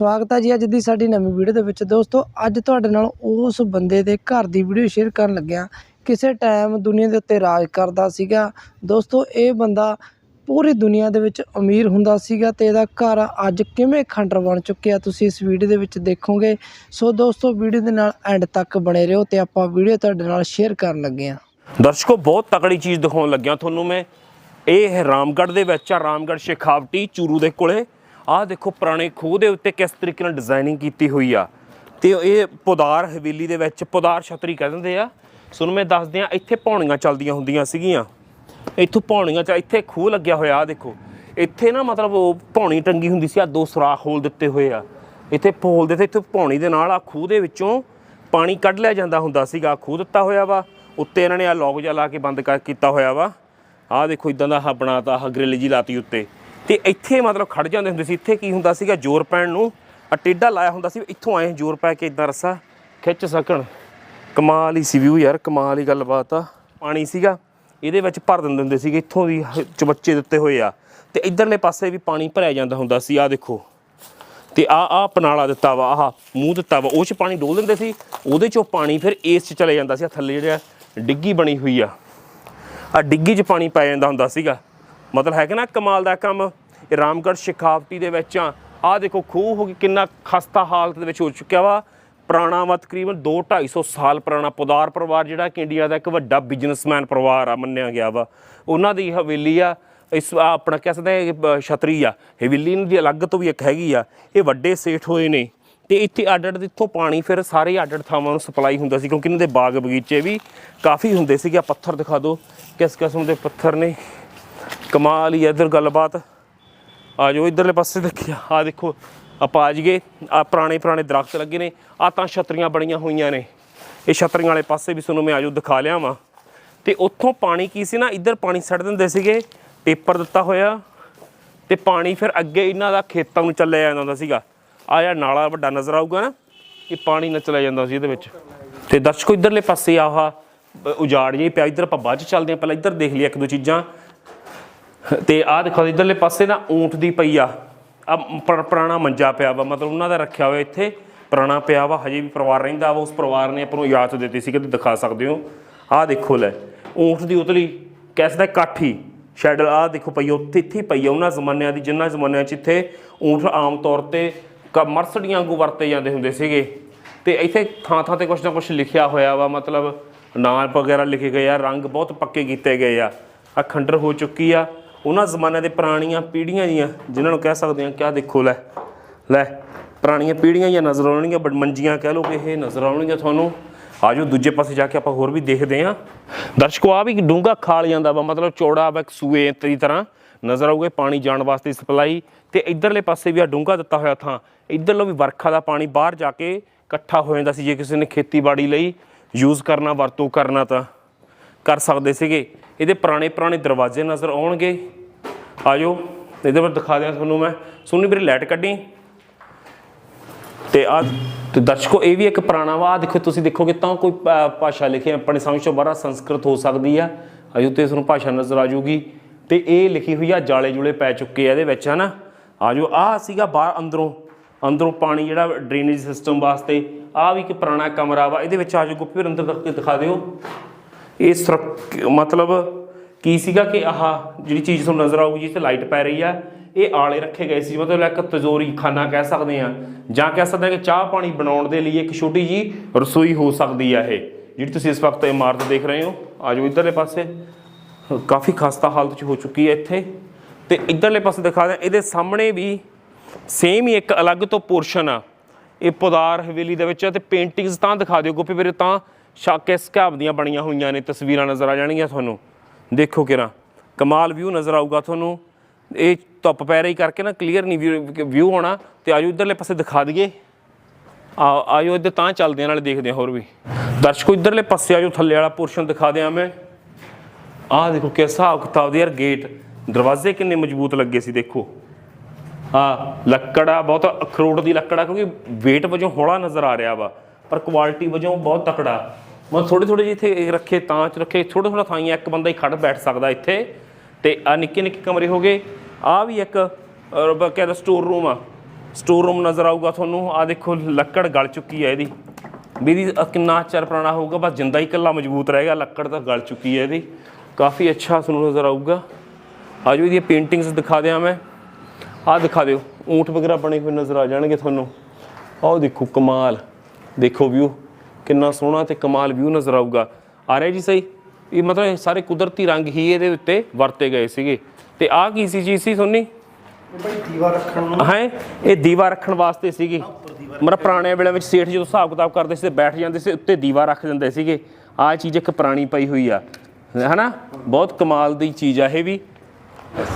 ਸਵਾਗਤ ਹੈ ਜੀ ਅੱਜ ਦੀ ਸਾਡੀ ਨਵੀਂ ਵੀਡੀਓ ਦੇ ਵਿੱਚ। ਦੋਸਤੋ, ਅੱਜ ਤੁਹਾਡੇ ਨਾਲ ਉਸ ਬੰਦੇ ਦੇ ਘਰ ਦੀ ਵੀਡੀਓ ਸ਼ੇਅਰ ਕਰਨ ਲੱਗਿਆ। ਕਿਸੇ ਟਾਈਮ ਦੁਨੀਆ ਦੇ ਉੱਤੇ ਰਾਜ ਕਰਦਾ ਸੀਗਾ। ਦੋਸਤੋ, ਇਹ ਬੰਦਾ ਪੂਰੀ ਦੁਨੀਆ ਦੇ ਵਿੱਚ ਅਮੀਰ ਹੁੰਦਾ ਸੀਗਾ ਤੇ ਇਹਦਾ ਘਰ ਅੱਜ ਕਿਵੇਂ ਖੰਡਰ ਬਣ ਚੁੱਕਿਆ ਤੁਸੀਂ ਇਸ ਵੀਡੀਓ ਦੇ ਵਿੱਚ ਦੇਖੋਗੇ। ਸੋ ਦੋਸਤੋ, ਵੀਡੀਓ ਦੇ ਨਾਲ ਐਂਡ ਤੱਕ ਬਣੇ ਰਹੋ ਤੇ ਆਪਾਂ ਵੀਡੀਓ ਤੁਹਾਡੇ ਨਾਲ ਸ਼ੇਅਰ ਕਰਨ ਲੱਗੇ ਹਾਂ ਦਰਸ਼ਕੋ, ਬਹੁਤ ਤਕੜੀ ਚੀਜ਼ ਦਿਖਾਉਣ ਲੱਗਿਆ ਤੁਹਾਨੂੰ ਮੈਂ। ਇਹ ਹੈ ਰਾਮਗੜ੍ਹ ਦੇ ਵਿੱਚ ਆ, ਰਾਮਗੜ੍ਹ ਸ਼ੇਖਾਵਟੀ ਚੂਰੂ ਦੇ ਕੋਲੇ। ਆਹ ਦੇਖੋ ਪੁਰਾਣੇ ਖੂਹ ਦੇ ਉੱਤੇ ਕਿਸ ਤਰੀਕੇ ਨਾਲ ਡਿਜ਼ਾਈਨਿੰਗ ਕੀਤੀ ਹੋਈ ਆ। ਤੇ ਇਹ ਪੁਦਾਰ ਹਵੇਲੀ ਦੇ ਵਿੱਚ ਪੁਦਾਰ ਛਤਰੀ ਕਹਿ ਦਿੰਦੇ ਆ। ਸੁਣ ਮੈਂ ਦੱਸਦੇ ਆ, ਇੱਥੇ ਪੌਣੀਆਂ ਚੱਲਦੀਆਂ ਹੁੰਦੀਆਂ ਸੀਗੀਆਂ। ਇੱਥੋਂ ਪੌਣੀਆਂ ਚ ਇੱਥੇ ਖੂਹ ਲੱਗਿਆ ਹੋਇਆ ਆ ਦੇਖੋ। ਇੱਥੇ ਨਾ ਮਤਲਬ ਉਹ ਪੌਣੀ ਟੰਗੀ ਹੁੰਦੀ ਸੀ ਆ ਦੋ ਸੁਰਾਖ ਹੋਲ ਦਿੱਤੇ ਹੋਏ ਆ। ਇੱਥੇ ਪੋਲ ਦੇ ਤੇ ਇੱਥੇ ਪੌਣੀ ਦੇ ਨਾਲ ਆ ਖੂਹ ਦੇ ਵਿੱਚੋਂ ਪਾਣੀ ਕੱਢ ਲਿਆ ਜਾਂਦਾ ਹੁੰਦਾ ਸੀਗਾ ਖੂਹ ਦਿੱਤਾ ਹੋਇਆ ਵਾ। ਉੱਤੇ ਇਹਨਾਂ ਨੇ ਆ ਲੌਕ ਜਿਹਾ ਲਾ ਕੇ ਬੰਦ ਕਰ ਕੀਤਾ ਹੋਇਆ ਵਾ। ਆਹ ਦੇਖੋ, ਇਦਾਂ ਦਾ ਆਹ ਬਣਾਤਾ, ਆਹ ਗ੍ਰਿਲ ਜੀ ਲਾਤੀ ਉੱਤੇ। ਤੇ ਇੱਥੇ ਮਤਲਬ ਖੜ ਜਾਂਦੇ ਹੁੰਦੇ ਸੀ। ਇੱਥੇ ਕੀ ਹੁੰਦਾ ਸੀਗਾ ਜ਼ੋਰ ਪੈਣ ਨੂੰ? ਆ ਟੇਢਾ ਲਾਇਆ ਹੁੰਦਾ ਸੀ ਇੱਥੋਂ ਆਏ ਜ਼ੋਰ ਪੈ ਕੇ ਇਦਾਂ ਰੱਸਾ ਖਿੱਚ ਸਕਣ। ਕਮਾਲ ਹੀ ਸੀ ਵਿਊ ਯਾਰ, ਕਮਾਲ ਹੀ ਗੱਲਬਾਤ ਆ। ਪਾਣੀ ਸੀਗਾ, ਇਹਦੇ ਵਿੱਚ ਭਰ ਦਿੰਦੇ ਹੁੰਦੇ ਸੀਗੇ, ਇੱਥੋਂ ਦੀ ਹ- ਚਬੱਚੇ ਦਿੱਤੇ ਹੋਏ ਆ। ਤੇ ਇਧਰਲੇ ਪਾਸੇ ਵੀ ਪਾਣੀ ਭਰਿਆ ਜਾਂਦਾ ਹੁੰਦਾ ਸੀ ਆ ਦੇਖੋ। ਤੇ ਆ ਆ ਪਨਾਲਾ ਦਿੱਤਾ ਵਾ, ਆਹ ਮੂੰਹ ਦਿੱਤਾ ਵਾ, ਉਹ ਚ ਪਾਣੀ ਡੋਲ ਦਿੰਦੇ ਸੀ, ਉਹਦੇ ਚੋਂ ਪਾਣੀ ਫਿਰ ਇਸ ਚ ਚਲੇ ਜਾਂਦਾ ਸੀ ਥੱਲੇ ਜਿਹੜਾ ਡਿੱਗੀ ਬਣੀ ਹੋਈ ਆ। ਆ ਡਿੱਗੀ 'ਚ ਪਾਣੀ ਪੈ ਜਾਂਦਾ ਹੁੰਦਾ ਸੀਗਾ। ਮਤਲਬ ਹੈ ਕਿ ਨਾ ਕਮਾਲ ਦਾ ਕੰਮ। ਇਹ ਰਾਮਗੜ੍ਹ ਸ਼ਿਖਾਵਤੀ ਦੇ ਵਿੱਚ ਆ। ਆਹ ਦੇਖੋ, ਖੂਹ ਹੋ ਗਈ, ਕਿੰਨਾ ਖਸਤਾ ਹਾਲਤ ਦੇ ਵਿੱਚ ਹੋ ਚੁੱਕਿਆ ਵਾ। ਪੁਰਾਣਾ ਵਾ ਤਕਰੀਬਨ 2 250 ਸਾਲ ਪੁਰਾਣਾ ਪੁਦਾਰ ਪਰਿਵਾਰ, ਜਿਹੜਾ ਕਿ ਇੰਡੀਆ ਦਾ ਇੱਕ ਵੱਡਾ ਬਿਜ਼ਨਸਮੈਨ ਪਰਿਵਾਰ ਆ, ਮੰਨਿਆ ਗਿਆ ਵਾ। ਉਹਨਾਂ ਦੀ ਹਵੇਲੀ ਆ, ਇਸ ਆਪਣਾ ਕਹਿ ਸਕਦੇ ਛਤਰੀ ਆ। ਹਵੇਲੀ ਦੀ ਅਲੱਗ ਤੋਂ ਵੀ ਇੱਕ ਹੈਗੀ ਆ। ਇਹ ਵੱਡੇ ਸੇਠ ਹੋਏ ਨੇ। ਤੇ ਇੱਥੇ ਅੱਡ ਅੱਡ ਇੱਥੋਂ ਪਾਣੀ ਫਿਰ ਸਾਰੇ ਅੱਡ ਅੱਡ ਥਾਵਾਂ ਨੂੰ ਸਪਲਾਈ ਹੁੰਦਾ ਸੀ, ਕਿਉਂਕਿ ਇਹਨਾਂ ਦੇ ਬਾਗ ਬਗੀਚੇ ਵੀ ਕਾਫੀ ਹੁੰਦੇ ਸੀਗੇ। ਪੱਥਰ ਦਿਖਾ ਦਿਓ, ਕਿਸ ਕਿਸਮ ਦੇ ਪੱਥਰ ਨੇ। ਕਮਾਲ ਹੀ ਆ ਇੱਧਰ ਗੱਲਬਾਤ। ਆ ਜਾਓ ਇਧਰਲੇ ਪਾਸੇ ਦੇਖਿਆ। ਆ ਦੇਖੋ, ਆਪਾਂ ਆ ਜੀਏ ਆ ਪੁਰਾਣੇ ਪੁਰਾਣੇ ਦਰਖਤ ਲੱਗੇ ਨੇ। ਆ ਤਾਂ ਛਤਰੀਆਂ ਬਣੀਆਂ ਹੋਈਆਂ ਨੇ। ਇਹ ਛਤਰੀਆਂ ਵਾਲੇ ਪਾਸੇ ਵੀ ਤੁਹਾਨੂੰ ਮੈਂ ਆਜੋ ਦਿਖਾ ਲਿਆ ਵਾਂ। ਤੇ ਉੱਥੋਂ ਪਾਣੀ ਕੀ ਸੀ ਨਾ, ਇੱਧਰ ਪਾਣੀ ਛੱਡ ਦਿੰਦੇ ਸੀਗੇ। ਪੇਪਰ ਦਿੱਤਾ ਹੋਇਆ। ਤੇ ਪਾਣੀ ਫਿਰ ਅੱਗੇ ਇਹਨਾਂ ਦਾ ਖੇਤਾਂ ਨੂੰ ਚੱਲਿਆ ਜਾਂਦਾ ਹੁੰਦਾ ਸੀਗਾ। ਆ ਜਿਹੜਾ ਨਾਲਾ ਵੱਡਾ ਨਜ਼ਰ ਆਊਗਾ ਨਾ, ਇਹ ਪਾਣੀ ਨਾ ਚਲਾ ਜਾਂਦਾ ਸੀ ਇਹਦੇ ਵਿੱਚ। ਤੇ ਦਰਸ਼ਕੋ, ਇਧਰਲੇ ਪਾਸੇ ਆਹਾ ਉਜਾੜ ਜਿਹੀ ਪਿਆ। ਇੱਧਰ ਆਪਾਂ ਬਾਅਦ ਚ ਚੱਲਦੇ ਹਾਂ। ਪਹਿਲਾਂ ਇੱਧਰ ਦੇਖ ਲਈਏ ਇੱਕ ਦੋ ਚੀਜ਼ਾਂ। ਤੇ ਆਹ ਦੇਖੋ, ਇਧਰਲੇ ਪਾਸੇ ਨਾ ਊਂਠ ਦੀ ਪਈ ਆ। ਆ ਪੁਰਾਣਾ ਮੰਜਾ ਪਿਆ ਵਾ, ਮਤਲਬ ਉਹਨਾਂ ਦਾ ਰੱਖਿਆ ਹੋਇਆ ਇੱਥੇ। ਪੁਰਾਣਾ ਪਿਆ ਵਾ, ਹਜੇ ਵੀ ਪਰਿਵਾਰ ਰਹਿੰਦਾ ਵਾ, ਉਸ ਪਰਿਵਾਰ ਨੇ ਆਪਾਂ ਨੂੰ ਇਜਾਜ਼ਤ ਦਿੱਤੀ ਸੀ ਕਿ ਤੁਸੀਂ ਦਿਖਾ ਸਕਦੇ ਹੋ। ਆਹ ਦੇਖੋ ਲੈ, ਊਂਠ ਦੀ ਉਤਲੀ ਕਿਸ ਦਾ ਕਾਠੀ। ਸ਼ੈਡਲ ਆਹ ਦੇਖੋ ਪਈ ਉੱਥੇ ਇੱਥੇ ਪਈ ਆ, ਉਹਨਾਂ ਜ਼ਮਾਨਿਆਂ ਦੀ ਜਿਨ੍ਹਾਂ ਜ਼ਮਾਨਿਆਂ 'ਚ ਇੱਥੇ ਊਂਠ ਆਮ ਤੌਰ ਤੇ ਕ- ਮਰਸਡੀਆਂ ਵਾਂਗੂ ਵਰਤੇ ਜਾਂਦੇ ਹੁੰਦੇ ਸੀਗੇ। ਤੇ ਇੱਥੇ ਥਾਂ ਥਾਂ ਤੇ ਕੁਛ ਨਾ ਕੁਛ ਲਿਖਿਆ ਹੋਇਆ ਵਾ, ਮਤਲਬ ਨਾਂ ਵਗੈਰਾ ਲਿਖੇ ਗਏ ਆ, ਰੰਗ ਬਹੁਤ ਪੱਕੇ ਕੀਤੇ ਗਏ ਆ। ਆ ਖੰਡਰ ਹੋ ਚੁੱਕੀ ਆ। ਉਹਨਾਂ ਜ਼ਮਾਨਿਆਂ ਦੇ ਪੁਰਾਣੀਆਂ ਪੀੜ੍ਹੀਆਂ ਦੀਆਂ ਜਿਨ੍ਹਾਂ ਨੂੰ ਕਹਿ ਸਕਦੇ ਆ ਕਿਆ ਦੇਖੋ ਲੈ ਲੈ, ਪੁਰਾਣੀਆਂ ਪੀੜ੍ਹੀਆਂ ਜਾਂ ਨਜ਼ਰ ਆਉਣਗੀਆਂ, ਬੜ ਮੰਜੀਆਂ ਕਹਿ ਲਓ ਕਿ ਇਹ ਨਜ਼ਰ ਆਉਣਗੀਆਂ ਤੁਹਾਨੂੰ। ਆਜੋ ਦੂਜੇ ਪਾਸੇ ਜਾ ਕੇ ਆਪਾਂ ਹੋਰ ਵੀ ਦੇਖਦੇ ਹਾਂ। ਦਰਸ਼ਕੋ ਆ ਵੀ ਡੂੰਗਾ ਖਾਲ ਜਾਂਦਾ ਵਾ, ਮਤਲਬ ਚੌੜਾ ਵਾ ਸੂਏ ਦੀ ਤਰ੍ਹਾਂ ਨਜ਼ਰ ਆਊਗਾ ਪਾਣੀ ਜਾਣ ਵਾਸਤੇ ਸਪਲਾਈ। ਤੇ ਇਧਰਲੇ ਪਾਸੇ ਵੀ ਆ ਡੂੰਗਾ ਦਿੱਤਾ ਹੋਇਆ ਥਾਂ, ਇਧਰਲੋਂ ਵੀ ਵਰਖਾ ਦਾ ਪਾਣੀ ਬਾਹਰ ਜਾ ਕੇ ਇਕੱਠਾ ਹੋ ਜਾਂਦਾ ਸੀ, ਜੇ ਕਿਸੇ ਨੇ ਖੇਤੀਬਾੜੀ ਲਈ ਯੂਜ਼ ਕਰਨਾ, ਵਰਤੋਂ ਕਰਨਾ ਤਾਂ ਕਰ ਸਕਦੇ ਸੀਗੇ। ਇਹਦੇ ਪੁਰਾਣੇ ਪੁਰਾਣੇ ਦਰਵਾਜ਼ੇ ਨਜ਼ਰ ਆਉਣਗੇ। ਆਜੋ, ਇਹਦੇ ਪਰ ਦਿਖਾ ਦਿਆਂ ਤੁਹਾਨੂੰ ਮੈਂ। ਸੋਨੀ ਵੀਰੇ, ਲਾਈਟ ਕੱਢੀ। ਤੇ ਆ ਤੇ ਦਰਸ਼ਕੋ, ਇਹ ਵੀ ਇੱਕ ਪੁਰਾਣਾ ਵਾ। ਆਹ ਦੇਖੋ, ਤੁਸੀਂ ਦੇਖੋਗੇ ਤਾਂ ਕੋਈ ਭਾਸ਼ਾ ਲਿਖੀ ਆਪਣੇ ਸਮਝ ਤੋਂ ਬਾਹਰ ਸੰਸਕ੍ਰਿਤ ਹੋ ਸਕਦੀ ਆ। ਆਜੋ, ਤੇ ਤੁਹਾਨੂੰ ਭਾਸ਼ਾ ਨਜ਼ਰ ਆ ਜਾਊਗੀ। ਤੇ ਇਹ ਲਿਖੀ ਹੋਈ ਆ ਜਾਲੇ ਜੁਲੇ ਪੈ ਚੁੱਕੇ ਆ ਇਹਦੇ ਵਿੱਚ, ਹਨਾ? ਆਜੋ ਆ ਸੀਗਾ ਬਾਹਰ ਅੰਦਰੋਂ। ਅੰਦਰੋਂ ਪਾਣੀ ਜਿਹੜਾ ਡਰੇਨੇਜ ਸਿਸਟਮ ਵਾਸਤੇ। ਆ ਵੀ ਇੱਕ ਪੁਰਾਣਾ ਕਮਰਾ ਵਾ। ਇਹਦੇ ਵਿੱਚ ਆਜੋ, ਗੁੱਪੀ ਅੰਦਰ ਤੱਕ ਦਿਖਾ ਦਿਓ। ਇਹ ਸੁਰੱਖ- ਮਤਲਬ ਕੀ ਸੀਗਾ ਕਿ ਆਹ ਜਿਹੜੀ ਚੀਜ਼ ਤੁਹਾਨੂੰ ਨਜ਼ਰ ਆਊਗੀ ਜਿਸ ਤੇ ਲਾਈਟ ਪੈ ਰਹੀ ਆ, ਇਹ ਆਲੇ ਰੱਖੇ ਗਏ ਸੀ, ਮਤਲਬ ਇੱਕ ਤਜੋਰੀ ਖਾਨਾ ਕਹਿ ਸਕਦੇ ਆ। ਜਾਂ ਕਹਿ ਸਕਦੇ ਆ ਕਿ ਚਾਹ ਪਾਣੀ ਬਣਾਉਣ ਦੇ ਲਈ ਇੱਕ ਛੋਟੀ ਜੀ ਰਸੋਈ ਹੋ ਸਕਦੀ ਆ ਇਹ, ਜਿਹੜੀ ਤੁਸੀਂ ਇਸ ਵਕਤ ਇਮਾਰਤ ਦੇਖ ਰਹੇ ਹੋ। ਆਜੋ ਇਧਰਲੇ ਪਾਸੇ। ਕਾਫੀ ਖਸਤਾ ਹਾਲਤ 'ਚ ਹੋ ਚੁੱਕੀ ਹੈ ਇੱਥੇ। ਤੇ ਇਧਰਲੇ ਪਾਸੇ ਦਿਖਾ ਦਿਆਂ, ਇਹਦੇ ਸਾਹਮਣੇ ਵੀ ਸੇਮ ਹੀ ਇੱਕ ਅਲੱਗ ਤੋਂ ਪੋਰਸ਼ਨ ਆ। ਇਹ ਪੁਦਾਰ ਹਵੇਲੀ ਦੇ ਵਿੱਚ ਆ ਤੇ ਪੇਂਟਿੰਗਸ ਤਾਂ ਦਿਖਾ ਦਿਓ, ਗੋਪੀ ਵੀਰੇ, ਤਾਂ ਸ਼ਾਕੇ ਸਕਾਬ ਦੀਆਂ ਬਣੀਆਂ ਹੋਈਆਂ ਨੇ, ਤਸਵੀਰਾਂ ਨਜ਼ਰ ਆ ਜਾਣਗੀਆਂ ਤੁਹਾਨੂੰ। ਦੇਖੋ ਕਿਰਾ, ਕਮਾਲ ਵਿਊ ਨਜ਼ਰ ਆਊਗਾ ਤੁਹਾਨੂੰ। ਇਹ ਧੁੱਪ ਪੈ ਰਹੀ ਕਰਕੇ ਨਾ ਕਲੀਅਰ ਨਹੀਂ ਵਿਊ ਹੋਣਾ। ਤੇ ਆਜੋ ਇਧਰਲੇ ਪਾਸੇ ਦਿਖਾ ਦਈਏ। ਆ, ਆਜੋ ਇੱਧਰ ਤਾਂ ਚੱਲਦੇ ਆ, ਨਾਲੇ ਦੇਖਦੇ ਆ ਹੋਰ ਵੀ। ਦਰਸ਼ਕੋ, ਇਧਰਲੇ ਪਾਸੇ ਆਜੋ, ਥੱਲੇ ਵਾਲਾ ਪੋਰਸ਼ਨ ਦਿਖਾ ਦਿਆਂ ਮੈਂ। ਆਹ ਦੇਖੋ ਕਿਸ ਹਿਸਾਬ ਕਿਤਾਬ ਦੇ ਯਾਰ ਗੇਟ ਦਰਵਾਜ਼ੇ ਕਿੰਨੇ ਮਜ਼ਬੂਤ ਲੱਗੇ ਸੀ, ਦੇਖੋ। ਆ, ਲੱਕੜਾ, ਬਹੁਤ ਅਖਰੋਟ ਦੀ ਲੱਕੜਾ, ਕਿਉਂਕਿ weight ਵਜੋਂ ਹੌਲਾ ਨਜ਼ਰ ਆ ਰਿਹਾ ਵਾ। ਪਰ ਕੁਆਲਿਟੀ ਵਜੋਂ ਬਹੁਤ ਤਕੜਾ। ਮਤਲਬ ਥੋੜੇ ਥੋੜੇ ਜਿਹੇ ਇੱਥੇ ਰੱਖੇ ਤਾਂ ਚ ਰੱਖੇ ਥੋੜਾ ਥੋੜਾ ਥਾਈਆਂ ਇੱਕ ਬੰਦਾ ਹੀ ਖੜ ਬੈਠ ਸਕਦਾ ਇੱਥੇ। ਤੇ ਆ ਨਿੱਕੇ ਨਿੱਕੇ ਕਮਰੇ ਹੋ ਗਏ। ਆ ਵੀ ਇੱਕ ਕਹਿੰਦਾ ਸਟੋਰ ਰੂਮ ਆ। ਸਟੋਰ ਰੂਮ ਨਜ਼ਰ ਆਊਗਾ ਤੁਹਾਨੂੰ। ਆ ਦੇਖੋ ਲੱਕੜ ਗਲ ਚੁੱਕੀ ਹੈ ਇਹਦੀ। ਵੀ ਇਹਦੀ ਕਿੰਨਾ ਚਿਰ ਪੁਰਾਣਾ ਹੋਊਗਾ, ਬਸ ਜਿੰਦਾ ਹੀ ਇਕੱਲਾ ਮਜ਼ਬੂਤ ਰਹੇਗਾ। ਲੱਕੜ ਤਾਂ ਗਲ ਚੁੱਕੀ ਹੈ ਇਹਦੀ। ਕਾਫੀ ਅੱਛਾ ਤੁਹਾਨੂੰ ਨਜ਼ਰ ਆਊਗਾ। ਆਜੋ ਇਹਦੀਆਂ ਪੇਂਟਿੰਗਸ ਦਿਖਾ ਦਿਆਂ ਮੈਂ, ਆਹ ਦਿਖਾ ਦਿਓ। ਊਂਠ ਵਗੈਰਾ ਬਣੇ ਹੋਏ ਨਜ਼ਰ ਆ ਜਾਣਗੇ ਤੁਹਾਨੂੰ। ਆਹ ਦੇਖੋ ਕਮਾਲ। ਦੇਖੋ ਵਿਊ ਕਿੰਨਾ ਸੋਹਣਾ ਤੇ ਕਮਾਲ ਵਿਊ ਨਜ਼ਰ ਆਊਗਾ। ਆ ਰਿਹਾ ਜੀ ਸਹੀ? ਇਹ ਮਤਲਬ ਸਾਰੇ ਕੁਦਰਤੀ ਰੰਗ ਹੀ ਇਹਦੇ ਉੱਤੇ ਵਰਤੇ ਗਏ ਸੀਗੇ। ਤੇ ਆਹ ਕੀ ਸੀ ਚੀਜ਼ ਸੀ ਸੋਨੀ? ਹੈ? ਇਹ ਦੀਵਾ ਰੱਖਣ ਵਾਸਤੇ ਸੀਗੀ। ਮਤਲਬ ਪੁਰਾਣੇ ਵੇਲੇ ਵਿੱਚ ਸੇਠ ਜਦੋਂ ਹਿਸਾਬ ਕਿਤਾਬ ਕਰਦੇ ਸੀ ਤੇ ਬੈਠ ਜਾਂਦੇ ਸੀ ਉੱਤੇ ਦੀਵਾ ਰੱਖ ਦਿੰਦੇ ਸੀਗੇ। ਆਹ ਚੀਜ਼ ਇੱਕ ਪੁਰਾਣੀ ਪਈ ਹੋਈ ਆ। ਹੈਨਾ? ਬਹੁਤ ਕਮਾਲ ਦੀ ਚੀਜ਼ ਆ ਇਹ ਵੀ।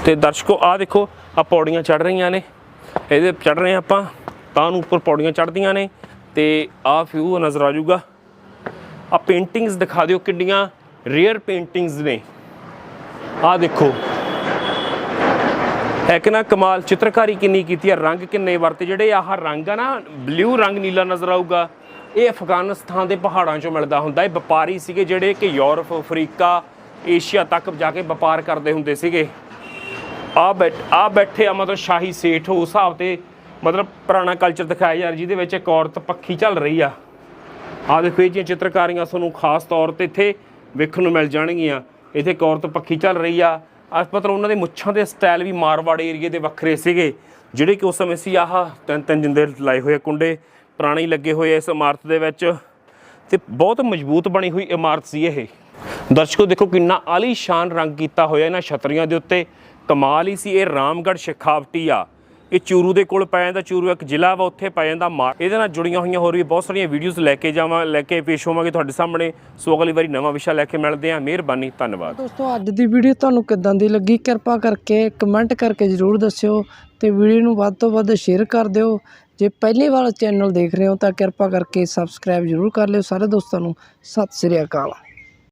ਤੇ ਦਰਸ਼ਕੋ ਆਹ ਦੇਖੋ ਆ ਪੌੜੀਆਂ ਚੜ ਰਹੀਆਂ ਨੇ। ਇਹਦੇ ਚੜ ਰਹੇ ਆਪਾਂ ਤਾਂ ਨੂੰ ਉੱਪਰ ਪੌੜੀਆਂ ਚੜਦੀਆਂ ਨੇ। ਤੇ ਆਹ ਫਿਊ ਨਜ਼ਰ ਆ ਜਾਊਗਾ। ਆ ਪੇਂਟਿੰਗਸ ਦਿਖਾ ਦਿਓ ਕਿੰਨੀਆਂ ਰੇਅਰ ਪੇਂਟਿੰਗਸ ਨੇ। ਆਹ ਦੇਖੋ। ਹੈ ਕਿ ਨਾ ਕਮਾਲ, ਚਿੱਤਰਕਾਰੀ ਕਿੰਨੀ ਕੀਤੀ ਆ, ਰੰਗ ਕਿੰਨੇ ਵਰਤੇ, ਜਿਹੜੇ ਆਹ ਰੰਗ ਆ ਨਾ ਬਲੂ ਰੰਗ ਨੀਲਾ ਨਜ਼ਰ ਆਊਗਾ। ਇਹ ਅਫਗਾਨਿਸਤਾਨ ਦੇ ਪਹਾੜਾਂ 'ਚੋਂ ਮਿਲਦਾ ਹੁੰਦਾ, ਇਹ ਵਪਾਰੀ ਸੀਗੇ ਜਿਹੜੇ ਕਿ ਯੂਰਪ, ਅਫਰੀਕਾ, ਏਸ਼ੀਆ ਤੱਕ ਜਾ ਕੇ ਵਪਾਰ ਕਰਦੇ ਹੁੰਦੇ ਸੀਗੇ। ਆ ਬੈਠ, ਆ ਬੈਠੇ ਆ ਮਤਲਬ ਸ਼ਾਹੀ ਸੇਠ, ਉਸ ਹਿਸਾਬ ਤੇ ਮਤਲਬ ਪੁਰਾਣਾ ਕਲਚਰ ਦਿਖਾਇਆ ਜਾ ਰਿਹਾ ਜਿਹਦੇ ਵਿੱਚ ਇੱਕ ਔਰਤ ਪੱਖੀ ਚੱਲ ਰਹੀ ਆ। ਆ ਦੇਖੋ, ਇਹ ਜਿਹੀਆਂ ਚਿੱਤਰਕਾਰੀਆਂ ਤੁਹਾਨੂੰ ਖਾਸ ਤੌਰ ਤੇ ਇੱਥੇ ਵੇਖਣ ਨੂੰ ਮਿਲ ਜਾਣਗੀਆਂ। ਇੱਥੇ ਇੱਕ ਔਰਤ ਪੱਖੀ ਚੱਲ ਰਹੀ ਆ। ਆਸ ਮਤਲਬ ਉਹਨਾਂ ਦੇ ਮੁੱਛਾਂ ਦੇ ਸਟਾਈਲ ਵੀ ਮਾਰਵਾੜ ਏਰੀਏ ਦੇ ਵੱਖਰੇ ਸੀਗੇ, ਜਿਹੜੇ ਕਿ ਉਸ ਸਮੇਂ ਸੀ ਆਹ ਤਿੰਨ ਤਿੰਨ ਜਿੰਦੇ ਲਾਏ ਹੋਏ ਕੁੰਡੇ, ਪੁਰਾਣੇ ਲੱਗੇ ਹੋਏ ਇਸ ਇਮਾਰਤ ਦੇ ਵਿੱਚ। ਤੇ ਬਹੁਤ ਮਜ਼ਬੂਤ ਬਣੀ ਹੋਈ ਇਮਾਰਤ ਸੀ ਇਹ। ਦਰਸ਼ਕੋ, ਦੇਖੋ ਕਿੰਨਾ ਆਲੀਸ਼ਾਨ ਰੰਗ ਕੀਤਾ ਹੋਇਆ ਇਹਨਾਂ ਛਤਰੀਆਂ ਦੇ ਉੱਤੇ। ਕਮਾਲ ਹੀ ਸੀ, ਇਹ ਰਾਮਗੜ੍ਹ ਸ਼ਿਖਾਵਟੀ ਆ। ਇਹ ਚੂਰੂ ਦੇ ਕੋਲ ਪੈ ਜਾਂਦਾ, ਚੂਰੂ ਇੱਕ ਜ਼ਿਲ੍ਹਾ ਵਾ, ਉੱਥੇ ਪੈ ਜਾਂਦਾ ਮਾ ਇਹਦੇ ਨਾਲ ਜੁੜੀਆਂ ਹੋਈਆਂ ਹੋਰ ਵੀ ਬਹੁਤ ਸਾਰੀਆਂ ਵੀਡੀਓਜ਼ ਲੈ ਕੇ ਜਾਵਾਂ, ਲੈ ਕੇ ਪੇਸ਼ ਹੋਵਾਂਗੇ ਤੁਹਾਡੇ ਸਾਹਮਣੇ। ਸੋ ਅਗਲੀ ਵਾਰੀ ਨਵਾਂ ਵਿਸ਼ਾ ਲੈ ਕੇ ਮਿਲਦੇ ਹਾਂ। ਮਿਹਰਬਾਨੀ, ਧੰਨਵਾਦ। ਦੋਸਤੋ, ਅੱਜ ਦੀ ਵੀਡੀਓ ਤੁਹਾਨੂੰ ਕਿੱਦਾਂ ਦੀ ਲੱਗੀ? ਕਿਰਪਾ ਕਰਕੇ ਕਮੈਂਟ ਕਰਕੇ ਜ਼ਰੂਰ ਦੱਸਿਓ ਤੇ ਵੀਡੀਓ ਨੂੰ ਵੱਧ ਤੋਂ ਵੱਧ ਸ਼ੇਅਰ ਕਰ ਦਿਓ। ਜੇ ਪਹਿਲੀ ਵਾਰ ਚੈਨਲ ਦੇਖ ਰਹੇ ਹੋ ਤਾਂ ਕਿਰਪਾ ਕਰਕੇ ਸਬਸਕ੍ਰਾਈਬ ਜ਼ਰੂਰ ਕਰ ਲਿਓ। ਸਾਰੇ ਦੋਸਤਾਂ ਨੂੰ ਸਤਿ ਸ੍ਰੀ ਅਕਾਲ।